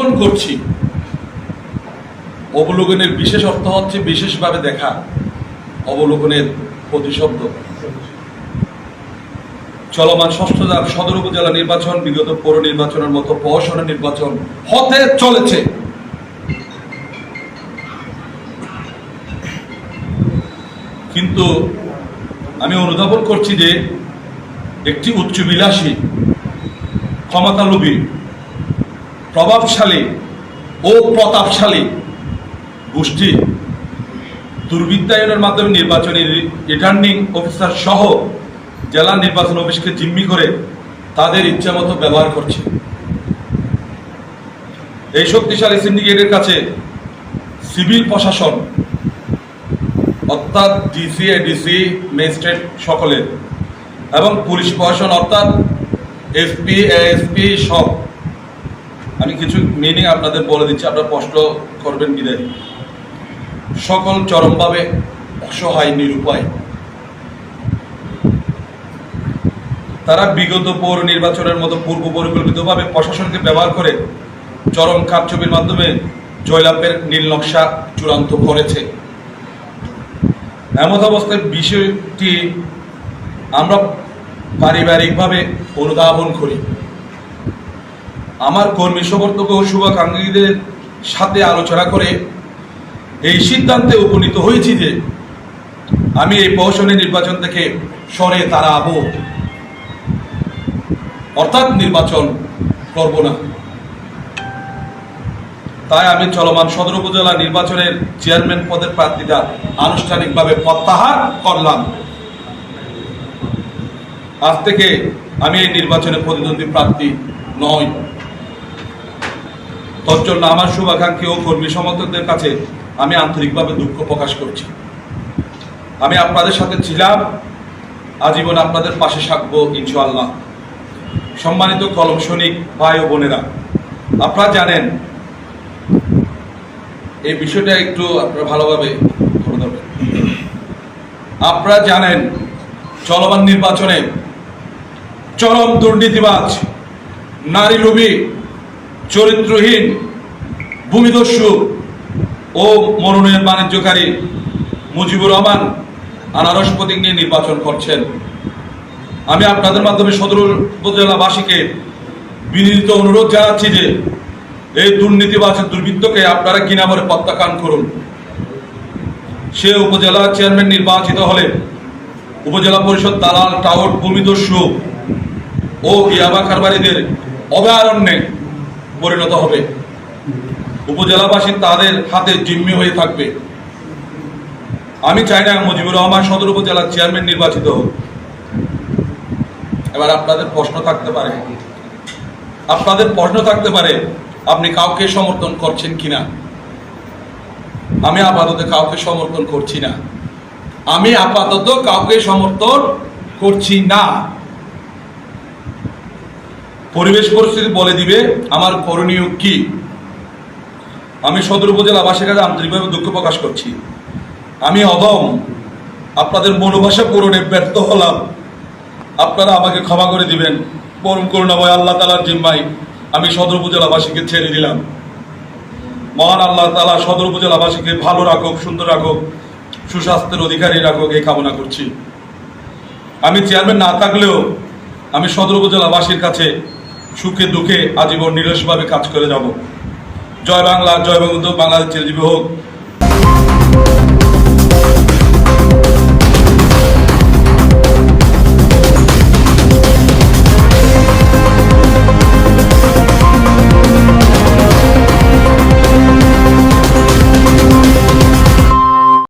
কোন করছি। অবলোকনের বিশেষ অর্থ হচ্ছে বিশেষভাবে দেখা। অবলোকনের প্রতিশব্দ। চলমান ষষ্ঠ ধাপ, সদর উপজেলা নির্বাচন, বিগত পৌর নির্বাচনের মতো প্রশাসনের নির্বাচন হতে চলেছে। কিন্তু আমি অনুধাবন করছি যে একটি উচ্চবিলাসী, ক্ষমতালোভী প্রভাবশালী ও প্রতাপশালী গোষ্ঠী দুর্বৃত্তায়নের মাধ্যমে নির্বাচনী রিটার্নিং অফিসার সহ জেলা নির্বাচন অফিসকে জিম্মি করে তাদের ইচ্ছা মতো ব্যবহার করছে। এই শক্তিশালী সিন্ডিকেটের কাছে সিভিল প্রশাসন, অর্থাৎ ডিসি, এডিসি, ম্যাজিস্ট্রেট সকলের এবং পুলিশ প্রশাসন, অর্থাৎ এসপি এসপি সব আমি কিছু মিনিং আপনাদের বলে দিচ্ছি, আপনারা কষ্ট করবেন বিদায় সকল চরমভাবে অসহায়, নিরুপায়। তারা বিগত পৌর নির্বাচনের মতো পূর্ব পরিকল্পিতভাবে প্রশাসনকে ব্যবহার করে চরম কারচুপির মাধ্যমে জয়লাভের নীল নকশা চূড়ান্ত করেছে। এমত অবস্থায় বিষয়টি আমরা পারিবারিকভাবে অনুধাবন করি। আমার কর্মী সমর্থক ও শুভাকাঙ্ক্ষীদের সাথে আলোচনা করে এই সিদ্ধান্তে উপনীত হয়েছি যে আমি এই প্রহসনের নির্বাচন থেকে সরে তারা আবো অর্থাৎ নির্বাচন করব না। তাই আমি চলমান সদর উপজেলা নির্বাচনের চেয়ারম্যান পদের প্রার্থীরা আনুষ্ঠানিকভাবে প্রত্যাহার করলাম। আজ থেকে আমি এই নির্বাচনে প্রতিদ্বন্দ্বী প্রার্থী নই। তোর জন্য আমার শুভাকাঙ্ক্ষী ও কর্মী সমর্থকদের কাছে আমি আন্তরিকভাবে দুঃখ প্রকাশ করছি। আমি আপনাদের সাথে ছিলাম, আজীবন আপনাদের পাশে থাকব ইনশাআল্লাহ। সম্মানিত কলম সৈনিক ভাই ও বোনেরা, আপনারা জানেন, এই বিষয়টা একটু আপনারা ভালোভাবে আপনারা জানেন, চলমান নির্বাচনে চরম দুর্নীতিবাজ নারী লোভী চরিত্রহীন, ভূমিদস্যু ও মনোনয়ন বাণিজ্যকারী মুজিবুর রহমান আনারস প্রতীক নিয়ে নির্বাচন করছেন। আমি আপনাদের মাধ্যমে সদর উপজেলাবাসীকে বিনীত অনুরোধ জানাচ্ছি যে এই দুর্নীতিবাচের দুর্বৃত্তকে আপনারা কিনা বলে প্রত্যাখ্যান করুন। সে উপজেলা চেয়ারম্যান নির্বাচিত হলে উপজেলা পরিষদ দালাল টাউট ভূমিদস্যু ও ইয়াবা কারবারিদের অভয়ারণ্যে পরিণত হবে। উপজেলাবাসী তাদের হাতে জিম্মি হয়ে থাকবে। আমি চাই না মুজিবুর রহমান সদর উপজেলার চেয়ারম্যান নির্বাচিত হোক। এবার আপনাদের প্রশ্ন থাকতে পারে। আপনাদের প্রশ্ন থাকতে পারে, আপনি কাউকে সমর্থন করছেন কিনা? আমি আপাতত কাউকে সমর্থন করছি না। আমি আপাতত কাউকে সমর্থন করছি না। পরিবেশ পরিস্থিতি বলে দিবে, আমার করণীয় কি? আমি সদর উপজেলা উপজেলাবাসীর কাছে আন্তরিকভাবে দুঃখ প্রকাশ করছি। আমি অদম, আপনাদের মনোভাষা পূরণে ব্যর্থ হলাম। আপনারা আমাকে ক্ষমা করে দিবেন। পরম করুণাময় আল্লাহ তালার জিম্মাই আমি সদর উপজেলাবাসীকে ছেড়ে দিলাম। মহান আল্লাহ তালা সদর উপজেলাবাসীকে ভালো রাখুক, সুন্দর রাখুক, সুস্বাস্থ্যের অধিকারী রাখুক এই কামনা করছি। আমি চেয়ারম্যান না থাকলেও আমি সদর উপজেলাবাসীর কাছে সুখে দুঃখে আজীবন নিরসভাবে কাজ করে যাব। জয় বাংলা জয় বঙ্গবন্ধু বাংলাদেশ চিরজীবী হোক।